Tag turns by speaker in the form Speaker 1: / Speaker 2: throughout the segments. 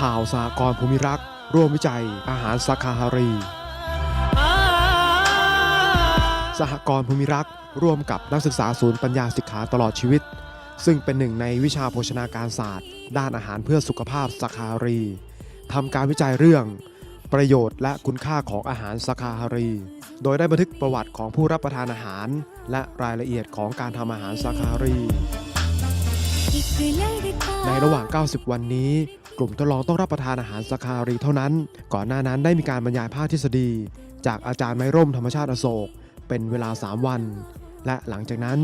Speaker 1: ข่าวสหกรภูมิรัก ร่วมวิจัยอาหารสาคาฮารี สหกรณ์ภูมิรักร่วมกับนักศึกษาศูนย์ปัญญาสิกขาตลอดชีวิต ซึ่งเป็นหนึ่งในวิชาโภชนาการศาสตร์ ด้านอาหารเพื่อสุขภาพสาคาฮารีทำการวิจัยเรื่อง ประโยชน์และคุณค่าของอาหารสาคาฮารี โดยได้บันทึกประวัติของผู้รับประทานอาหาร และรายละเอียดของการทำอาหารสาคาฮารีในระหว่าง 90 วันนี้ กลุ่มทดลองต้องรับประทานอาหารสาคารีเท่านั้น ก่อนหน้านั้นได้มีการบรรยายภาคทฤษฎี จากอาจารย์ไม้ร่มธรรมชาติอโศก เป็นเวลา 3 วัน และหลังจากนั้น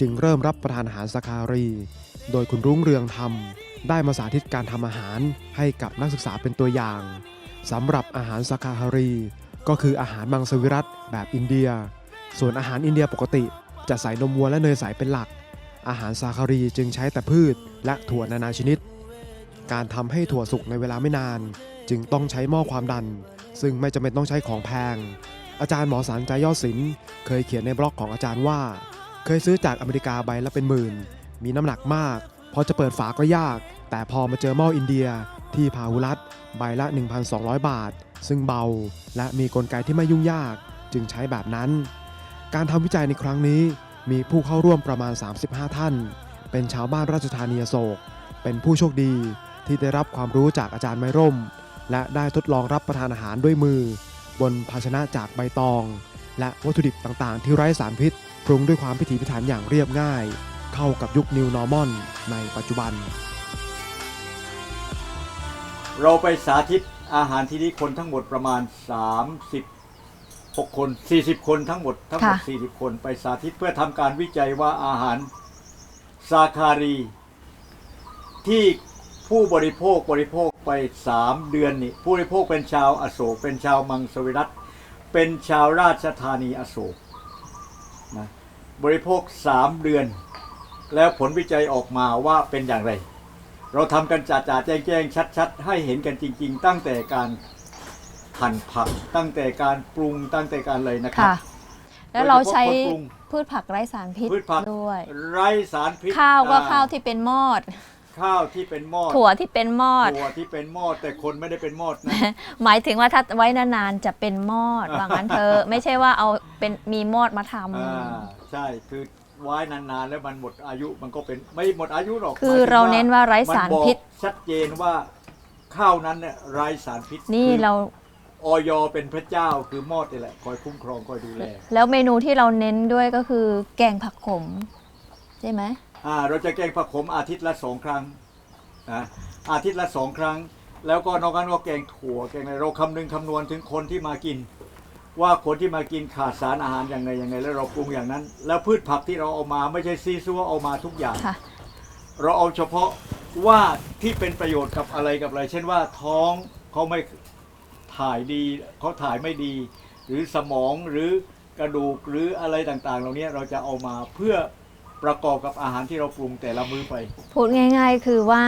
Speaker 1: จึงเริ่มรับประทานอาหารสาคารี โดยคุณรุ่งเรืองธรรมได้มาสาธิตการทำอาหารให้กับนักศึกษาเป็นตัวอย่างสำหรับอาหารสาคาฮารี ก็คืออาหารมังสวิรัตแบบอินเดีย ส่วนอาหารอินเดียปกติจะใส่นมวัวและเนยใสเป็นหลัก อาหารซาคารีจึงใช้แต่พืชและถั่วนานาชนิด การทำให้ถั่วสุกในเวลาไม่นาน จึงต้องใช้หม้อความดัน ซึ่งไม่จำเป็นต้องใช้ของแพง อาจารย์หมอสารใจยอดศิลป์เคยเขียนในบล็อกของอาจารย์ว่า เคยซื้อจากอเมริกาใบละเป็นหมื่น มีน้ำหนักมาก พอจะเปิดฝาก็ยาก แต่พอมาเจอหม้ออินเดีย ที่พาหุรัตใบละ 1,200 บาท ซึ่งเบา และมีกลไกที่ไม่ยุ่งยาก จึงใช้แบบนั้น การทำวิจัยในครั้งนี้มีผู้เข้าร่วมประมาณ 35 ท่าน เป็นชาวบ้านราชธานีอโศกเป็นผู้โชคดี ที่ได้รับความรู้จากอาจารย์ไม้ร่ม และได้ทดลองรับประทานอาหารด้วยมือ บนภาชนะจากใบตอง และวัตถุดิบต่างๆ ที่ไร้สารพิษปรุงด้วยความพิถีพิถันอย่างเรียบง่าย เข้ากับยุค New Normal ในปัจจุบัน
Speaker 2: เราไปสาธิตอาหารที่นี่คนทั้งหมดประมาณ 36 คน 40 คนทั้งหมดทั้งหมด
Speaker 3: ค่ะ
Speaker 2: 40 คนไปสาธิตเพื่อทำการวิจัยว่าอาหารซาคารี ที่ ผู้บริโภคบริโภคไป 3 เดือนนี่ผู้บริโภคเป็นชาวอโศก เป็นชาวมังสวิรัตเป็นชาวราชธานีอโศกนะบริโภค 3 เดือน แล้วผลวิจัยออกมาว่าเป็นอย่างไร เราทำกันจ่าจ่าแจ้งแจ้งชัดชัดๆให้เห็นกันจริง ๆ ตั้งแต่การหั่นผัก ตั้งแต่การปรุงตั้งแต่การเลยนะครั
Speaker 3: ค่ะแล้วเราใช้
Speaker 2: โดยเฉพาะคนปรุง
Speaker 3: พืชผักไร้สารพิษ
Speaker 2: พืชผัก
Speaker 3: ด้วย
Speaker 2: ไร้สารพิษ
Speaker 3: ข้าวก็
Speaker 2: อ่
Speaker 3: ข้าวที่เป็นมอด
Speaker 2: ข้าวที่เป็นหม้อ
Speaker 3: ถั่วที่เป็นมอด
Speaker 2: ถั่วที่เป็นหม้อแต่คนไม่ได้เป็นหม้อนะ
Speaker 3: หมายถึงว่าถ้าไว้นานๆจะเป็นมอดว่างั้นเธอะไม่ใช่ว่าเอาเป็นมีมอดมาทำ
Speaker 2: อ่าใช่คือไว้นานๆ แล้วมันหมดอายุมันก็เป็นไม่หมดอายุหรอก
Speaker 3: คือ
Speaker 2: หมยถึง
Speaker 3: เราเน้นว่าไร้สารพิษ
Speaker 2: มันบอกชัดเจนว่าข้าวนั้นเนี่ยไร้สารพิษ
Speaker 3: นี่
Speaker 2: คือ
Speaker 3: เรา
Speaker 2: ออยเป็นพระเจ้าคือหม้อนี่แหละ คอยคุ้มครองคอยดูแล
Speaker 3: แล้วเมนูที่เราเน้นด้วยก็คือแกงผักขม ใช่ไหม
Speaker 2: อ่า เราจะแกงผักขมอาทิตย์ละสองครั้งนะอาทิตย์ละสองครั้ง แล้วก็นอกนั้นก็แกงถั่วแกงอะไรเราคำนึงคำนวณถึงคนที่มากิน ว่าคนที่มากินขาดสารอาหารยังไงยังไงแล้วเราปรุงอย่างนั้น แล้วพืชผักที่เราเอามาไม่ใช่ซีซัวเอามาทุกอย่าง
Speaker 3: ค่ะ
Speaker 2: เราเอาเฉพาะว่าที่เป็นประโยชน์กับอะไรกับอะไร เช่นว่าท้องเขาไม่ถ่ายดีเขาถ่ายไม่ดี หรือสมองหรือกระดูกหรืออะไรต่างๆ เหล่านี้เราจะเอามาเพื่อ ประกอบกับอาหารที่เราปรุงแต่ละมื้อไป
Speaker 3: พูดง่ายๆ คือว่า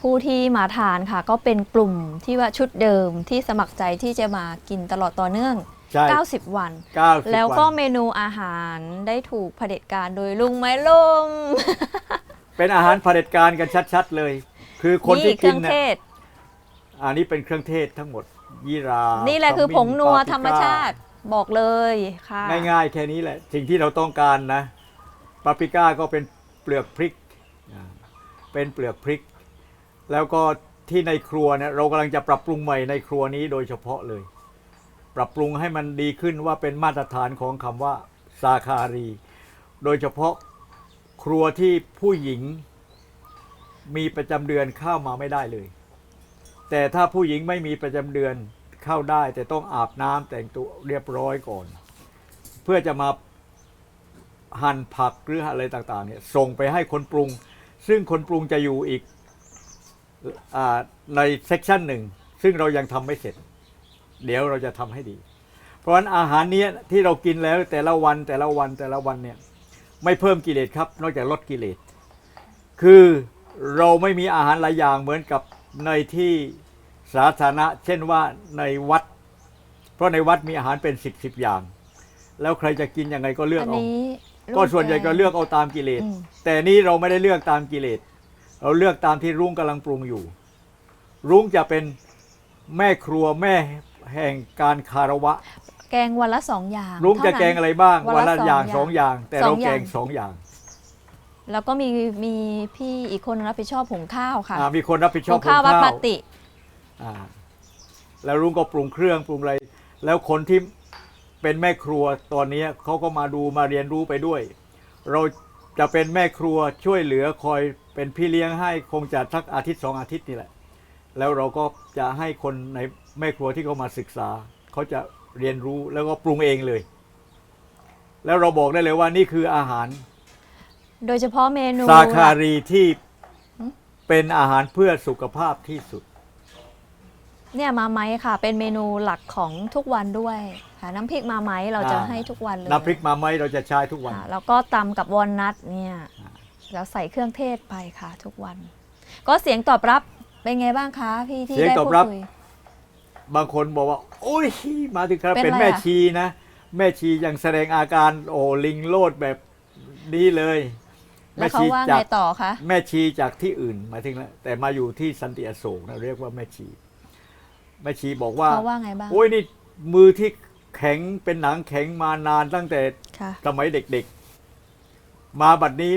Speaker 3: ผู้ที่มาทานค่ะ ก็เป็นกลุ่มที่ว่าชุดเดิมที่สมัครใจที่จะมากินตลอดต่อเนื่อง
Speaker 2: ใช่
Speaker 3: 90 วัน
Speaker 2: เก้าสิบ
Speaker 3: แล้วก็
Speaker 2: วัน
Speaker 3: เมนูอาหารได้ถูกเผด็จการโดยลุงไม้ล่ม
Speaker 2: เป็นอาหารเผด็จการกันชัดๆเลย คือคนที่
Speaker 3: เค
Speaker 2: กิ
Speaker 3: รื่
Speaker 2: น
Speaker 3: อง
Speaker 2: เนี่
Speaker 3: เท
Speaker 2: ย
Speaker 3: ศ
Speaker 2: อันนี้เป็นเครื่องเทศทั้งหมดยี่รา
Speaker 3: นี่
Speaker 2: นี่
Speaker 3: แหละคือผงนัวธรรมชาติบอกเลยค่ะ
Speaker 2: ง่ายๆ แค่นี้แหละ สิ่งที่เราต้องการนะ ปาปริก้าก็เป็นเปลือกพริก เป็นเปลือกพริก แล้วก็ที่ในครัวเนี่ยเรากำลังจะปรับปรุงใหม่ในครัวนี้โดยเฉพาะเลย ปรับปรุงให้มันดีขึ้นว่าเป็นมาตรฐานของคำว่าสาคารี โดยเฉพาะครัวที่ผู้หญิงมีประจำเดือนเข้ามาไม่ได้เลย แต่ถ้าผู้หญิงไม่มีประจำเดือนเข้าได้ แต่ต้องอาบน้ำแต่งตัวเรียบร้อยก่อน เพื่อจะมา หั่นผักหรืออะไรต่างๆเนี่ยส่งไปให้คนปรุง ซึ่งคนปรุงจะอยู่อีกอในเซกชันหนึ่ง ซึ่งเรายังทำไม่เสร็จ เดี๋ยวเราจะทำให้ดี เพราะฉะนั้นอาหารนี้ที่เรากินแล้วแต่ละวันแต่ละวันแต่ละวันเนี่ยไม่เพิ่มกิเลสครับ นอกจากลดกิเลส คือเราไม่มีอาหารหลายอย่างเหมือนกับในที่สาธารณะ เช่นว่าในวัด เพราะในวัดมีอาหารเป็นสิบสิบอย่าง แล้วใครจะกินยังไงก็เลือก
Speaker 3: อัน
Speaker 2: เอา
Speaker 3: นี้
Speaker 2: ก็ส่วนใหญ่ก็เลือกเอาตามกิเลส
Speaker 3: อืม
Speaker 2: แต่นี่เราไม่ได้เลือกตามกิเลส เราเลือกตามที่รุ่งกำลังปรุงอยู่ รุ้งจะเป็นแม่ครัวแม่แห่งการคารวะ
Speaker 3: แกงวันละสองอย่าง
Speaker 2: รุ้งจะ
Speaker 3: เท่านั้น
Speaker 2: แกงอะไรบ้าง
Speaker 3: วัน
Speaker 2: วัน
Speaker 3: ละ
Speaker 2: ละอย่าง
Speaker 3: ส
Speaker 2: ส
Speaker 3: อ
Speaker 2: องง
Speaker 3: อ
Speaker 2: อย่างย่างแต่เรา
Speaker 3: สองอ
Speaker 2: แก
Speaker 3: ย่าง
Speaker 2: งสองอย่าง
Speaker 3: แล้วก็มีมีพี่อีกคนรับผิดชอบหุงข้าวค่ะ
Speaker 2: อ่ามีคนรับผิดชอ
Speaker 3: หุ
Speaker 2: บ
Speaker 3: งข้าววัดปฏิ
Speaker 2: อ่าแล้วรุ้งก็ปรุงเครื่องปรุงอะไร แล้วคนที่ เป็นแม่ครัวตอนนี้เขาก็มาดูมาเรียนรู้ไปด้วย เราจะเป็นแม่ครัวช่วยเหลือคอยเป็นพี่เลี้ยงให้คงจะสักอาทิตย์สองอาทิตย์นี่แหละ แล้วเราก็จะให้คนในแม่ครัวที่เขามาศึกษา เขาจะเรียนรู้แล้วก็ปรุงเองเลย แล้วเราบอกได้เลยว่านี่คืออาหาร
Speaker 3: โดยเฉพาะเมนู
Speaker 2: สาคารีที่เป็นอาหารเพื่อสุขภาพที่สุด
Speaker 3: เนี่ยมาไหมค่ะ เป็นเมนูหลักของทุกวันด้วย ค่ะน้ำพริกมาไหมเราจะ
Speaker 2: อ่า
Speaker 3: ให้ทุกวันเลย
Speaker 2: น้ำพริกมาไหมเราจะใช้ทุกวัน
Speaker 3: ค่ะแล้วก็ตำกับวอลนัทเนี่ยแล้วใส่เครื่องเทศไปค่ะ ทุกวัน ก็เสียงตอบรับเป็นไงบ้างคะพี่ที่
Speaker 2: เสียง
Speaker 3: ได้
Speaker 2: ตอบ
Speaker 3: พูด
Speaker 2: รับ
Speaker 3: คุย
Speaker 2: บางคนบอกว่า โอ้ยมาถึงครับ
Speaker 3: เป็น
Speaker 2: เป็น
Speaker 3: ไร
Speaker 2: แม่
Speaker 3: อะ
Speaker 2: ชีนะ แม่ชียังแสดงอาการโอ้ลิงโลดแบบนี้เลย
Speaker 3: แล้วเขาว่า
Speaker 2: จา
Speaker 3: ไง
Speaker 2: ก
Speaker 3: ต่อคะ
Speaker 2: แม่ชีจากที่อื่นหมายถึงแล้วแต่มาอยู่ที่สันติอโศกนะเรียกว่าแม่ชี แม่ชีบอกว่า
Speaker 3: เขาว่าไงบ้าง
Speaker 2: โอ้ยนี่มือที่ แข็งเป็นหนังแข็งมานานตั้งแต่
Speaker 3: ค่ะ
Speaker 2: สมัยเด็กๆ มาบัดนี้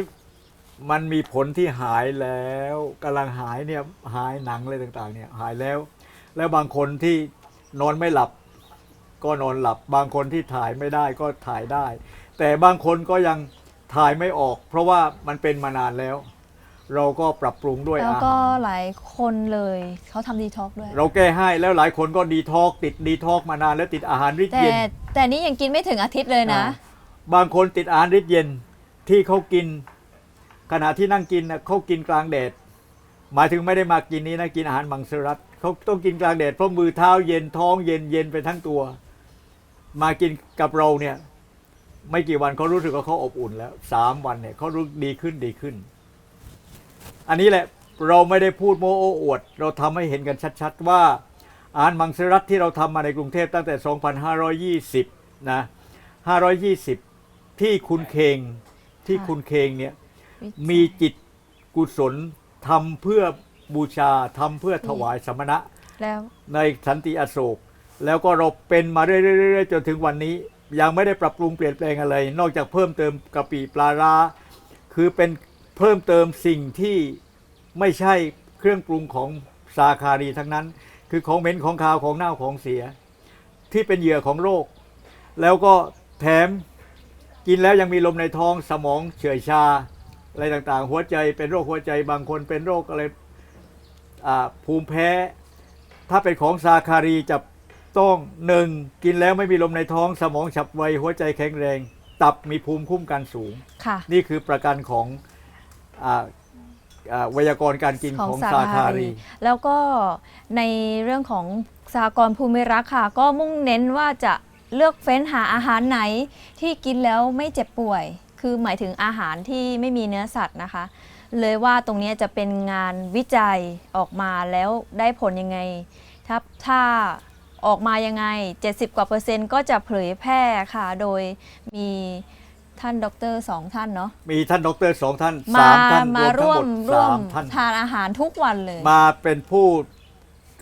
Speaker 2: มันมีผลที่หายแล้วกำลังหายเนี่ยหายหนังอะไรต่างๆ เนี่ยหายแล้ว แล้วบางคนที่นอนไม่หลับ ก็นอนหลับ บางคนที่ถ่ายไม่ได้ก็ถ่ายได้ แต่บางคนก็ยังถ่ายไม่ออก เพราะว่ามันเป็นมานานแล้ว เราก็ปรับปรุงด้วย
Speaker 3: แล้ว
Speaker 2: อา
Speaker 3: ก็
Speaker 2: หาร
Speaker 3: หลายคนเลยเขาทำดีท็อกด้วย
Speaker 2: เราแก้ให้แล้วหลายคนก็ดีทอกติดดีทอกมานานแล้วติดอาหารริด
Speaker 3: แต่
Speaker 2: เย็น
Speaker 3: แต่นี่ยังกินไม่ถึงอาทิตย์เลยนะ
Speaker 2: อ่าบางคนติดอาหารริดเย็นที่เขากิน ขณะที่นั่งกินน่ะเขากินกลางแดด หมายถึงไม่ได้มากินนี้นะกินอาหารมังสวิรัตเขาต้องกินกลางแดดเพราะมือเท้าเย็นท้องเย็นเย็นไปทั้งตัว มากินกับเราเนี่ย ไม่กี่วันเขารู้สึกว่าเขาอบอุ่นแล้วสามวันเนี่ยเขารู้ดีขึ้นดีขึ้น อันนี้แหละเราไม่ได้พูดโม้โอ้อวด เราทำให้เห็นกันชัดๆ ว่าอาหารมังสวิรัตที่เราทำมาในกรุงเทพตั้งแต่ 2520 นะ 520 ที่คุณเคงที่
Speaker 3: ค่ะ
Speaker 2: คุณเคงเนี่ย
Speaker 3: วิจัย
Speaker 2: มีจิตกุศลทำเพื่อบูชาทำเพื่อถวายสมณะ
Speaker 3: แล้ว
Speaker 2: ในสันติอโศก แล้วก็เราเป็นมาเรื่อยๆๆจนถึงวันนี้ ยังไม่ได้ปรับปรุงเปลี่ยนแปลงอะไร นอกจากเพิ่มเติมกะปิปลาร้าคือเป็น เพิ่มเติมสิ่งที่ไม่ใช่เครื่องปรุงของสาคารีทั้งนั้น คือของเหม็นของคาวของเน่าของเสีย ที่เป็นเหยื่อของโรค แล้วก็แถมกินแล้วยังมีลมในท้องสมองเฉื่อยชาอะไรต่างๆ หัวใจเป็นโรคหัวใจบางคนเป็นโรคอะไรอ่าภูมิแพ้ ถ้าเป็นของซาคารีจะต้องหนึ่งกินแล้วไม่มีลมในท้อง สมองฉับไวหัวใจแข็งแรง ตับมีภูมิคุ้มกันสูง
Speaker 3: ค่ะ
Speaker 2: นี่คือประกันของ อ่าอ่าไวยากรณ์การกิน
Speaker 3: ของ
Speaker 2: ของ
Speaker 3: สา
Speaker 2: ซา
Speaker 3: คารี แล้วก็ในเรื่องของสหกรณ์ภูมิรักค่ะ ก็มุ่งเน้นว่าจะเลือกเฟ้นหาอาหารไหนที่กินแล้วไม่เจ็บป่วย คือหมายถึงอาหารที่ไม่มีเนื้อสัตว์นะคะ เลยว่าตรงนี้จะเป็นงานวิจัยออกมาแล้วได้ผลยังไง ถ้าถ้าออกมายังไง 70 กว่าเปอร์เซ็นต์ก็จะเผยแพร่ค่ะ โดยมี ท่านด็อกเตอร์สองท่านเนาะ
Speaker 2: มีท่านดอกเตอรสองท่าน
Speaker 3: มา
Speaker 2: สามท่าน
Speaker 3: มาร
Speaker 2: ร
Speaker 3: ร่
Speaker 2: ว
Speaker 3: ว
Speaker 2: ม
Speaker 3: ม
Speaker 2: ทั้งหมด
Speaker 3: ร่วม
Speaker 2: สามท่าน
Speaker 3: ทานอาหารทุกวันเลย
Speaker 2: มาเป็นผู้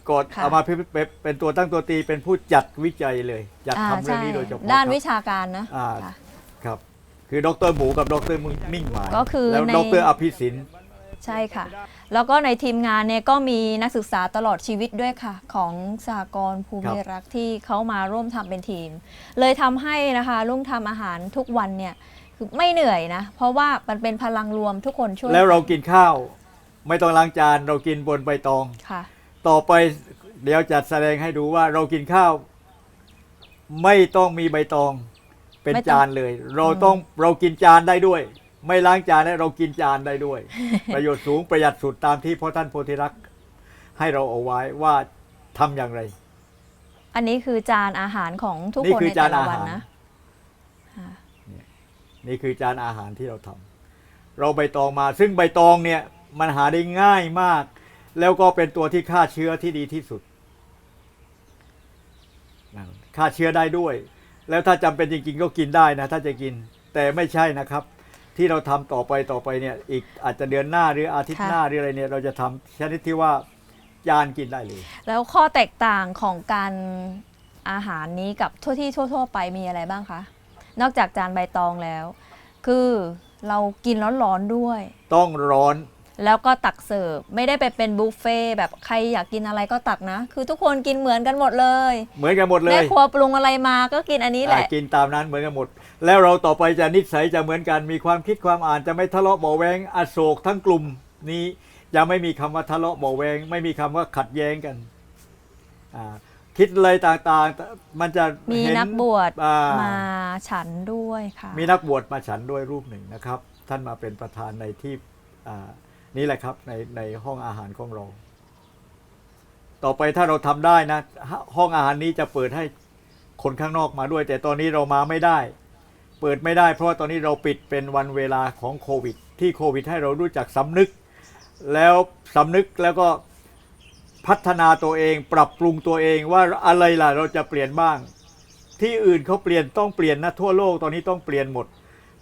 Speaker 2: กด
Speaker 3: ค่ะ
Speaker 2: เอามาเป็นเป็นตัวตั้งตัวตีเป็นผู้จัดวิจัยเลยจัด
Speaker 3: อ่า
Speaker 2: ทำเรื่องนี้
Speaker 3: ใช่
Speaker 2: โดยเฉพาะ
Speaker 3: ด้าน
Speaker 2: ครับ
Speaker 3: วิชาการนะ
Speaker 2: อ่า
Speaker 3: ค่ะ
Speaker 2: ครับ คือดรหมูกับดรมิ่งหมาย
Speaker 3: ก็คือ
Speaker 2: แล้ว
Speaker 3: ใน
Speaker 2: ดรอภิสิน
Speaker 3: ใช่ค่ะ แล้วก็ในทีมงานเนี่ยก็มีนักศึกษาตลอดชีวิตด้วยค่ะ ของสหกรณ์ภูมิรักษ์ที่เขามาร่วมทำเป็นทีม เลยทำให้นะคะลุงทำอาหารทุกวันเนี่ยคือไม่เหนื่อยนะ เพราะว่ามันเป็นพลังรวมทุกคนช่วย
Speaker 2: แล้วเรา
Speaker 3: น
Speaker 2: กินข้าว ไม่ต้องล้างจานเรากินบนใบตอง
Speaker 3: ค่ะ
Speaker 2: ต่อไปเดี๋ยวจัดแสดงให้ดูว่าเรากินข้าว ไม่ต้องมีใบตองเป็น
Speaker 3: ไม่ต้อง
Speaker 2: จานเลย เราต้องเรากินจานได้ด้วย ไม่ล้างจานแล้วเรากินจานได้ด้วย ประโยชน์สูงประหยัดสุดตามที่พ่อท่านโพธิรักษ์ให้เราเอาไว้ว่าทำอย่างไร
Speaker 3: อันนี้คือจานอาหารของทุก
Speaker 2: นี่
Speaker 3: คน
Speaker 2: คือ
Speaker 3: ใน
Speaker 2: จา
Speaker 3: แต่
Speaker 2: น
Speaker 3: ละ
Speaker 2: อา
Speaker 3: วัน
Speaker 2: หาร
Speaker 3: นะค่ะ
Speaker 2: นี่คือจานอาหารที่เราทำเราใบตองมา ซึ่งใบตองเนี่ยมันหาได้ง่ายมาก แล้วก็เป็นตัวที่ฆ่าเชื้อที่ดีที่สุดนั่นฆ่าเชื้อได้ด้วย แล้วถ้าจำเป็นจริงๆก็กินได้นะ ถ้าจะกินแต่ไม่ใช่นะครับ ที่เราทำต่อไปต่อไปเนี่ย อีกอาจจะเดือนหน้าหรืออาทิตย์
Speaker 3: ค่ะ
Speaker 2: หน้าหรืออะไรเนี่ย เราจะทำชนิดที่ว่าจานกินได้เลย
Speaker 3: แล้วข้อแตกต่างของการอาหารนี้กับทั่วที่ทั่ว ๆ ไปมีอะไรบ้างคะ นอกจากจานใบตองแล้ว คือเรากินร้อนๆด้วย
Speaker 2: ต้องร้อน
Speaker 3: แล้วก็ตักเสิร์ฟไม่ได้ไปเป็นบุฟเฟ่ต์แบบใครอยากกินอะไรก็ตักนะ คือทุกคนกินเหมือนกันหมดเลย
Speaker 2: เหมือนกันหมดเล
Speaker 3: แม่
Speaker 2: ย
Speaker 3: ครัวปรุงอะไรมาก็กินอันนี้แหละ
Speaker 2: อ่ากินตามนั้นเหมือนกันหมด แล้วเราต่อไปจะนิสัยจะเหมือนกันมีความคิดความอ่านจะไม่ทะเลาะเบาะแวงอโศกทั้งกลุ่มนี้จะไม่มีคำว่าทะเลาะเบาะแวง ไม่มีคำว่าขัดแย้งกันอ่าคิดอะไรต่างๆ มันจะ
Speaker 3: มี
Speaker 2: เห็
Speaker 3: นักบวช
Speaker 2: อ่
Speaker 3: มาฉันด้วยค่ะ
Speaker 2: มีนักบวชมาฉันด้วยรูปหนึ่งนะครับ ท่านมาเป็นประธานในที่อ่า นี่แหละครับในในห้องอาหารของเรา ต่อไปถ้าเราทำได้นะ ห้องอาหารนี้จะเปิดให้คนข้างนอกมาด้วย แต่ตอนนี้เรามาไม่ได้ เปิดไม่ได้ เพราะว่าตอนนี้เราปิดเป็นวันเวลาของโควิด ที่โควิดให้เรารู้จักสำนึก แล้วสำนึกแล้วก็พัฒนาตัวเอง ปรับปรุงตัวเองว่าอะไรล่ะเราจะเปลี่ยนบ้าง ที่อื่นเขาเปลี่ยนต้องเปลี่ยนนะทั่วโลกตอนนี้ต้องเปลี่ยนหมด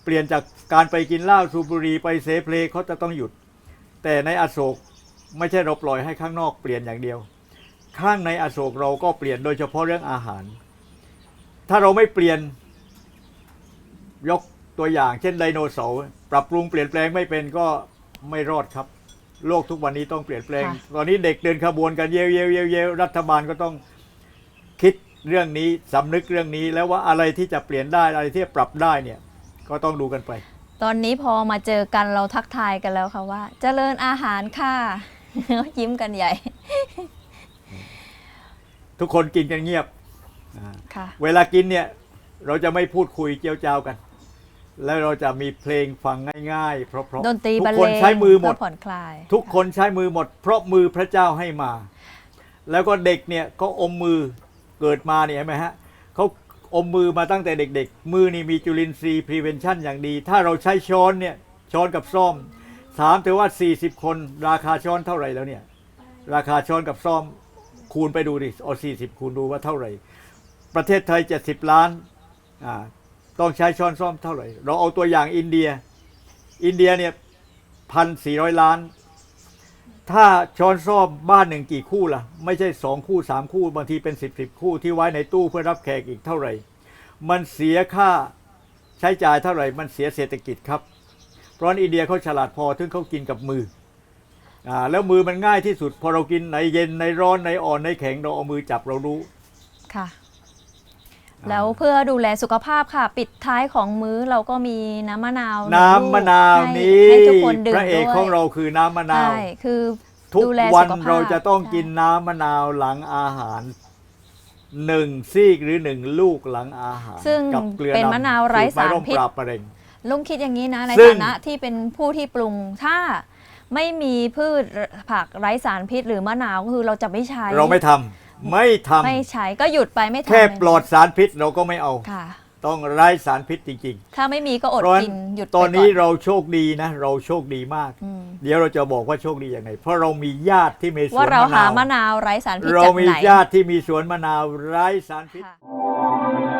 Speaker 2: เปลี่ยนจากการไปกินเหล้าสูบบุหรี่ไปเสเพลเขาจะต้องหยุด แต่ในอโศกไม่ใช่เราปล่อยให้ข้างนอกเปลี่ยนอย่างเดียว ข้างในอโศกเราก็เปลี่ยนโดยเฉพาะเรื่องอาหาร ถ้าเราไม่เปลี่ยนยกตัวอย่าง เช่นไดโนเสาร์ปรับปรุงเปลี่ยนแปลงไม่เป็นก็ไม่รอดครับ โลกทุกวันนี้ต้องเปลี่ยนแปลง
Speaker 3: ค่ะ
Speaker 2: ตอนนี้เด็กเดินขบวนกันเยวเยวเยวเยวรัฐบาลก็ต้องคิดเรื่องนี้สำนึกเรื่องนี้แล้วว่าอะไรที่จะเปลี่ยนได้อะไรที่จะปรับได้เนี่ยก็ต้องดูกันไป
Speaker 3: ตอนนี้พอมาเจอกันเราทักทายกันแล้วค่ะว่า เจริญอาหารค่ะ ยิ้มกันใหญ่
Speaker 2: ทุกคนกินกันเงียบอ่า
Speaker 3: ค่ะ
Speaker 2: เวลากินเนี่ย เราจะไม่พูดคุยเจียวจ้าวกัน แล้วเราจะมีเพลงฟังง่ายๆ เพราะๆ
Speaker 3: ดนตรี
Speaker 2: ทุ
Speaker 3: บรร
Speaker 2: ก
Speaker 3: เล
Speaker 2: คน
Speaker 3: ง
Speaker 2: ใช้มือหมด
Speaker 3: เพื่ผ่อนคลาย
Speaker 2: ทุกคนใช้มือหมด เพราะมือพระเจ้าให้มา แล้วก็เด็กเนี่ยก็อมมือเกิดมาเนี่ยเห็นไหมฮะเขา อมมือมาตั้งแต่เด็กๆ มือนี่มีจุลินทรีย์ prevention อย่างดี ถ้าเราใช้ช้อนเนี่ยช้อนกับซ่อมถามเธอว่า 40 คน ราคาช้อนเท่าไหร่แล้วเนี่ย ราคาช้อนกับซ่อมคูณไปดูดิเอา40 คูณดูว่าเท่าไหร่ ประเทศไทย 70 ล้านอ่าต้องใช้ช้อนซ่อมเท่าไหร่ เราเอาตัวอย่างอินเดีย อินเดียเนี่ยพันสี่ร้อยล้าน ถ้าช้อนซ่อมบ้านหนึ่งกี่คู่ล่ะ ไม่ใช่สองคู่สามคู่บางทีเป็นสิบสิบคู่ที่ไว้ในตู้เพื่อรับแขกอีกเท่าไหร่ มันเสียค่าใช้จ่ายเท่าไหร่ มันเสียเศรษฐกิจครับ เพราะอินเดียเขาฉลาดพอถึงเขากินกับมืออ่าแล้วมือมันง่ายที่สุด พอเรากินในเย็นในร้อนในอ่อนในแข็งเราเอามือจับเรารู้
Speaker 3: ค่ะ แล้วเพื่อดูแลสุขภาพค่ะ ปิดท้ายของมื้อเราก็มีน้ำมะนาว
Speaker 2: น้ำมะนาว
Speaker 3: ให้
Speaker 2: นี้
Speaker 3: ให้ทุกคนดื่ม
Speaker 2: พระเอก
Speaker 3: ด้วย
Speaker 2: ของเราคือน้ำมะนาว
Speaker 3: ใช่คือ
Speaker 2: ทุก
Speaker 3: ดูแล
Speaker 2: วัน
Speaker 3: สุขภาพ
Speaker 2: เราจะต้องกิน
Speaker 3: ใช่
Speaker 2: น้ำมะนาวหลังอาหารหนึ่งซีกหรือหนึ่งลูกหลังอาหาร
Speaker 3: ซึ่ง
Speaker 2: กับเกลือ
Speaker 3: เป็น
Speaker 2: ดำ
Speaker 3: มะนาวไร้
Speaker 2: สูต
Speaker 3: สาร
Speaker 2: ม่ม
Speaker 3: พิษ
Speaker 2: ปราบมะเร็ง
Speaker 3: ลุงคิดอย่างนี้นะใน
Speaker 2: ซึ่ง
Speaker 3: ฐานะที่เป็นผู้ที่ปรุงถ้าไม่มีพืชผักไร้สารพิษ หรือมะนาวก็คือเราจะไม่ใช้
Speaker 2: เราไม่ทำ ไม่ทำ
Speaker 3: ไม่ใช้ก็หยุดไปไม่ทำ
Speaker 2: แค่
Speaker 3: เลย
Speaker 2: ปลอดสารพิษเราก็ไม่เอา
Speaker 3: ค่ะ
Speaker 2: ต้องไร้สารพิษจริง
Speaker 3: ถ้าไม่มีก็อ
Speaker 2: ๆ
Speaker 3: ด
Speaker 2: เพราะฉะ
Speaker 3: กินหยุดไป
Speaker 2: ตอนนี้
Speaker 3: ก่
Speaker 2: เราโชคดีนะ เราโชคดีมาก
Speaker 3: อืม
Speaker 2: เดี๋ยวเราจะบอกว่าโชคดีอย่างไรเพราะเรามีญาติที่มีสวน
Speaker 3: ว่าเรา
Speaker 2: มะาว
Speaker 3: หานมะนาวไร้สารพิษ
Speaker 2: เรา
Speaker 3: จาก
Speaker 2: มี
Speaker 3: ไหน
Speaker 2: ญาติที่มีสวนมะนาวไร้สารพิษ
Speaker 3: ค่ะ